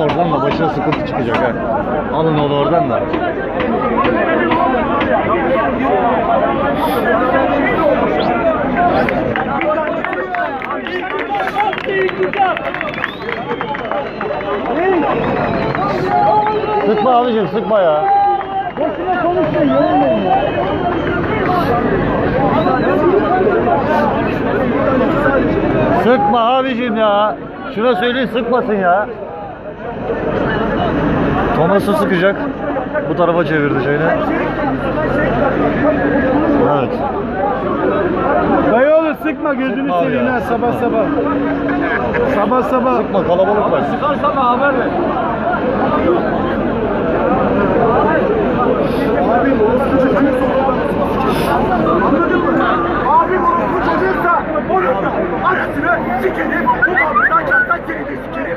oradan da başına sıkıntı çıkacak ha. Alın onu oradan da. Sıkma abicim sıkma ya. Boşuna konuşmayın, yorulmayın ya. Sıkma abicim ya. Şuna söyleyin sıkmasın ya. Thomas'ı sıkacak. Bu tarafa çevirdi şeyini. Evet. Dayı oğlum sıkma gözünü Sıkma seveyim ya. ha sabah sabah. Sabah sabah. Sıkma kalabalık var. Sıkarsan haber ver. Abim orospu çocuğuysa onun anasını sikerim. Bu babadan çarptan seni de sikerim.